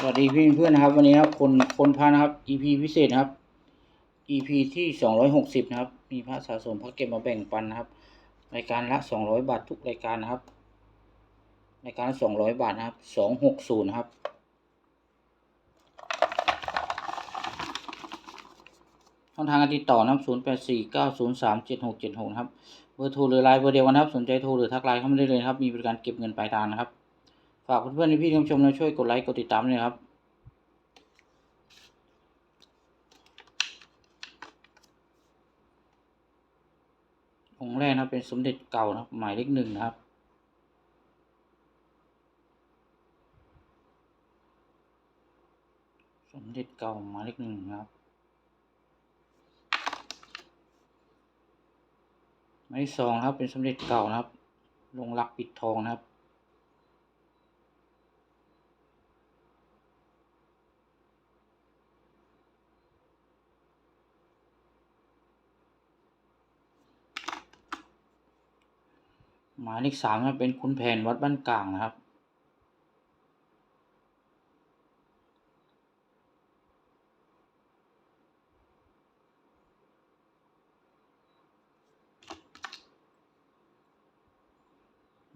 สวัสดีพี่เพื่อนนะครับ วันนี้ครับคนคนพานะครับ EP พิเศษนะครับ EP ที่สองร้อยหกสิบนะครับ มีพระสะสมพระเก็บมาแบ่งปันนะครับรายการละสองร้อยบาททุกรายการนะครับรายการละสองร้อยบาทนะครับสองหกศูนย์ครับช่องทางการติดต่อนะครับศูนย์แปดสี่เก้าศูนย์สามเจ็ดหกเจ็ดหกครับเบอร์โทรหรือไลน์เบอร์เดียวกันครับ สนใจโทรหรือทักไลน์เข้ามาได้เลยครับ มีบริการเก็บเงินปลายทางนะครับ ฝากเพื่อนๆพี่ๆชมนะช่วยกดไลค์กดติดตามด้วยครับองค์แรกนะเป็นสมเด็จเก่านะหมายเลขหนึ่งนะครับ สมเด็จเก่าหมายเลขหนึ่งนะครับหมายเลขสองครับเป็นสมเด็จเก่านะครับลงหลักปิดทองนะครับ หมายเลขสามเป็นคุณแผนวัดบ้านกลางนะครับ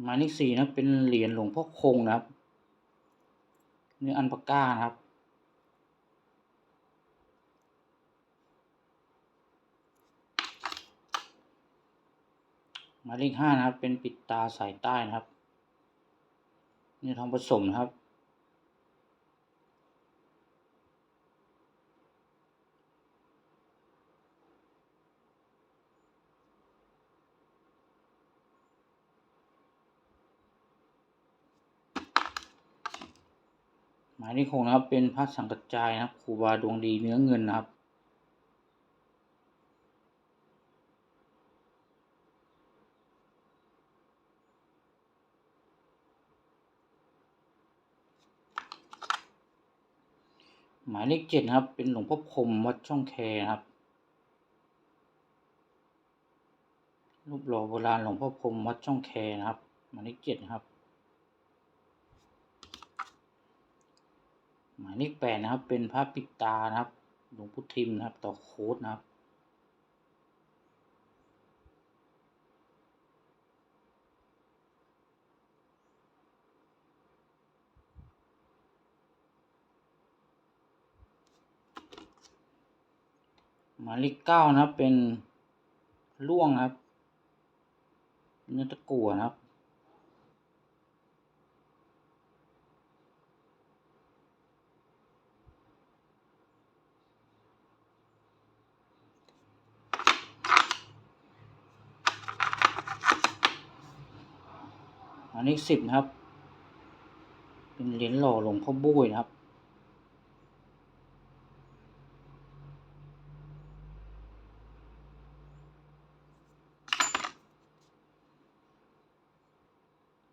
หมายเลขสี่นะเป็นเหรียญหลวงพ่อคงนะครับเนื้ออันปาก้านะครับ หมายเลขห้านะครับ เป็นปิดตาสายใต้นะครับเนื้อทองผสมนะครับ หมายเลขหกนะครับ เป็นพระสังกัจจายนะครับครูบาดวงดีเนื้อเงินนะครับ หมายเลขเจ็ดนะครับ เป็นหลวงพ่อคมวัดช่องแคนะครับ รูปหล่อโบราณหลวงพ่อคมวัดช่องแคนะครับ หมายเลขเจ็ดครับ หมายเลขแปดนะครับ เป็นพระปิดตานะครับ หลวงพุทธิมนะครับ ต่อโค้ดนะครับ หมายเลขเก้านะครับ เป็นล่วงนะครับ เนื้อตะกั่วนะครับหมายเลขสิบนะครับ เป็นเหรียญหล่อหลวงพ่อบุ้ยนะครับ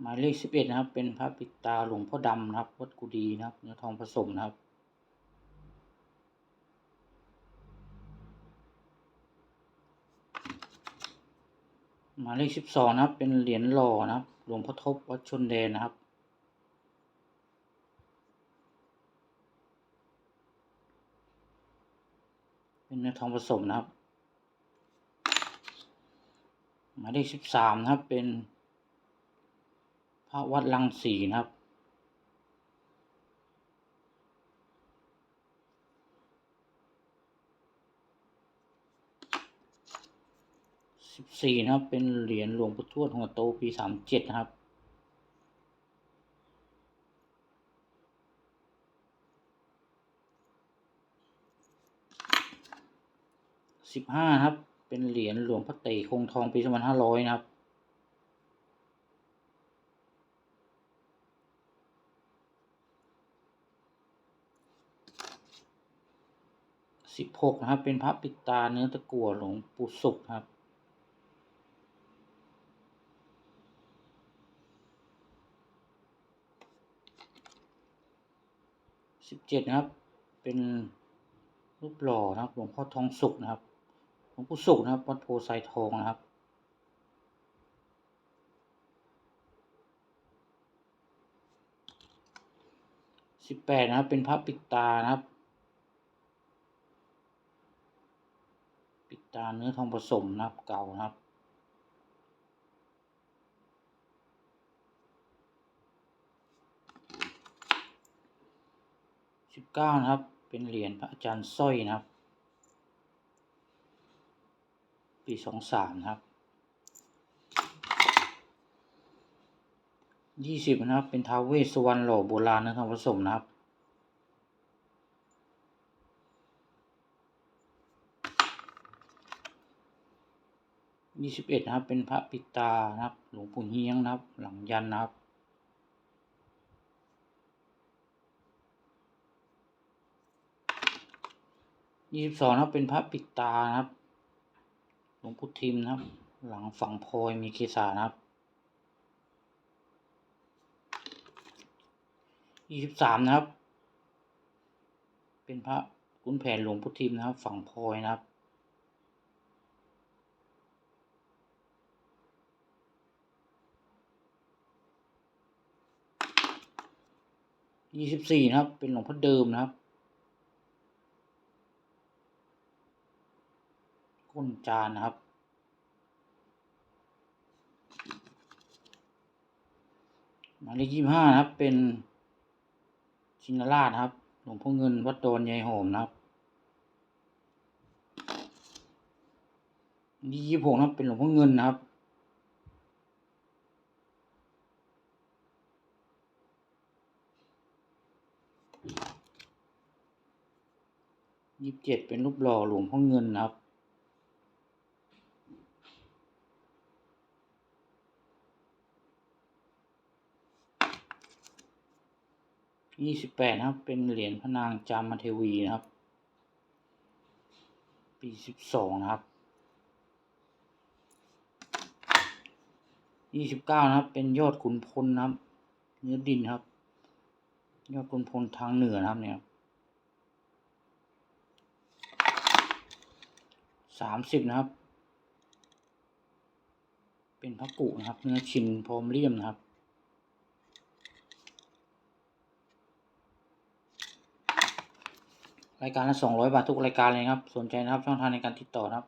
หมายเลขสิบเอ็ดนะครับ เป็นพระปิดตาหลวงพ่อดำนะครับวัดกุดีนะครับเนื้อทองผสมนะครับ หมายเลขสิบสองนะครับ เป็นเหรียญหล่อนะครับหลวงพ่อทบวัดชนแดนนะครับเป็นเนื้อทองผสมนะครับ หมายเลขสิบสามนะครับเป็น พระวัดลังสีนะครับ สิบสี่นะครับ เป็นเหรียญหลวงปู่ทวดหัวโตปีสามเจ็ดนะครับสิบห้านะครับ เป็นเหรียญหลวงพ่อเต๋คงทองปีสองพันห้าร้อยนะครับ สิบหกนะครับ เป็นพระปิดตาเนื้อตะกั่วหลวงปู่สุขครับ สิบเจ็ดนะครับ เป็นรูปหล่อนะครับหลวงพ่อทองสุขนะครับ หลวงปู่สุขนะครับวัดโพไซทองนะครับสสิบแปดนะครับ เป็นพระปิดตานะครับ ปิดตาเนื้อทองผสมนะครับเก่านะครับ สิบเก้านะครับ เป็นเหรียญพระอาจารย์สร้อยนะครับ ปีสองสามนะครับยี่สิบนะครับ เป็นท้าวเวสสวรรณหล่อโบราณนะครับผสมนะครับ ยี่สิบเอ็ดนะครับ เป็นพระปิตานะครับ หลวงปู่เฮียงนะครับ หลังยันนะครับ ยี่สิบสองนะครับเป็นพระปิตานะครับ หลวงปู่ทิมนะครับ หลังฝั่งพลอยมีเกศานะครับ ยี่สิบสามนะครับ เป็นพระขุนแผนหลวงพุทธิมนะครับ ฝั่งพลอยนะครับ ยี่สิบสี่นะครับ เป็นหลวงพ่อเดิมนะครับ ก้นจานนะครับ หมายเลขยี่ห้านะครับ เป็นชินราชนะครับ หลวงพ่อเงินวัดโดนยายหอมนะครับยี่สิบหกนะครับ เป็นหลวงพ่อเงินนะครับ ยี่สิบเจ็ดเป็นรูปหล่อหลวงพ่อเงินนะครับ ยี่สิบแปดนะครับ เป็นเหรียญพระนางจามเทวีนะครับ ปีสิบสองนะครับ ยี่สิบเก้านะครับ เป็นยอดขุนพลนะครับ เนื้อดินครับ ยอดขุนพลทางเหนือนะครับเนี่ย สามสิบนะครับ เป็นพระกุนะครับ เนื้อชินพร้อมเลี่ยมนะครับรายการละสองร้อยบาททุกรายการเลยครับ สนใจนะครับช่องทางในการติดต่อนะครับ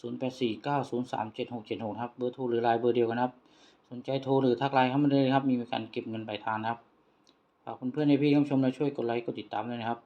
ศูนย์แปดสี่เก้าศูนย์สามเจ็ดหกเจ็ดหกครับ เบอร์โทรหรือไลน์เบอร์เดียวกันครับ สนใจโทรหรือทักไลน์เข้ามาได้เลยครับ มีการเก็บเงินปลายทางครับ ฝากเพื่อนๆในพี่ท่านผู้ชมเราช่วยกดไลค์กดติดตามด้วยนะครับ